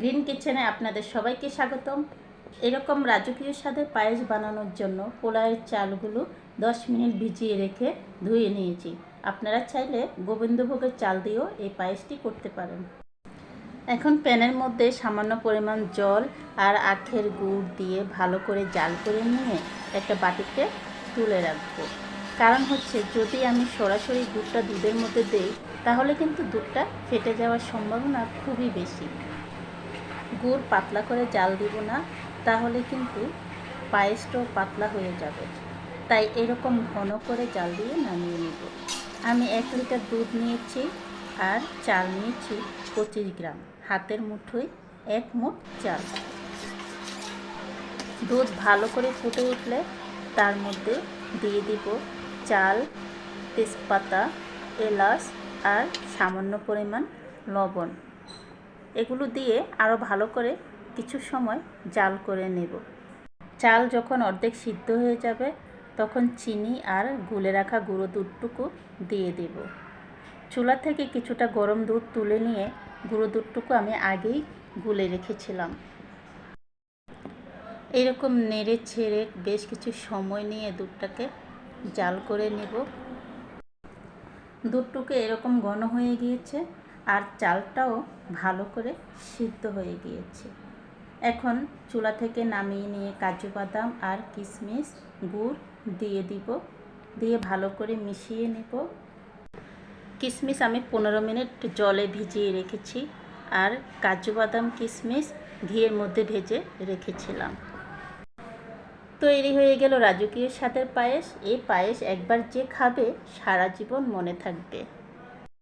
Green কিচেনে আপনাদের সবাইকে স্বাগতম। এরকম রাজকীয় স্বাদের পায়েস বানানোর জন্য পোলাওয়ের চালগুলো 10 মিনিট ভিজিয়ে রেখে ধুয়ে নিয়েছি। আপনারা চাইলে গোবিন্দভোগের চাল দিয়েও এই পায়েসটি করতে পারেন। এখন প্যানের মধ্যে সামান্য পরিমাণ জল আর আখের গুড় দিয়ে ভালো করে জাল করে নিয়ে একটা বাটিতে তুলে রাখব। কারণ হচ্ছে, যদি আমি সরাসরি দুধটা দুধের মধ্যে দেই, তাহলে কিন্তু দুধটা ফেটে যাওয়ার সম্ভাবনা খুবই বেশি। গুড় পাতলা করে জাল দিব না, তাহলে কিন্তু পায়েসটাও পাতলা হয়ে যাবে। তাই এরকম ঘন করে জাল দিয়ে নামিয়ে নেব। আমি এক লিটার দুধ নিয়েছি আর চাল নিয়েছি পঁচিশ গ্রাম। হাতের মুঠোয় এক মুঠ চাল। দুধ ভালো করে ফুটে উঠলে তার মধ্যে দিয়ে দিব চাল, তেজপাতা, এলাচ আর সামান্য পরিমাণ লবণ। এগুলো দিয়ে আরও ভালো করে কিছু সময় জাল করে নেব। চাল যখন অর্ধেক সিদ্ধ হয়ে যাবে, তখন চিনি আর গুলে রাখা গুঁড়ো দুধটুকু দিয়ে দেব। চুলা থেকে কিছুটা গরম দুধ তুলে নিয়ে গুঁড়ো দুধটুকু আমি আগেই গুলে রেখেছিলাম। এরকম নেড়ে ছেড়ে বেশ কিছু সময় নিয়ে দুধটাকে জাল করে নেব। দুধটুকু এরকম ঘন হয়ে গিয়েছে আর চালটাও ভালো করে সিদ্ধ হয়ে গিয়েছে। এখন চুলা থেকে নামিয়ে নিয়ে কাজু বাদাম আর কিশমিশ গুড় দিয়ে দিব, দিয়ে ভালো করে মিশিয়ে নেব। কিশমিশ আমি পনেরো মিনিট জলে ভিজিয়ে রেখেছি আর কাজু বাদাম, কিশমিশ ঘিয়ের মধ্যে ভেজে রেখেছিলাম। তৈরি হয়ে গেল রাজকীয় স্বাদের পায়েস। এই পায়েস একবার যে খাবে সারা জীবন মনে থাকবে।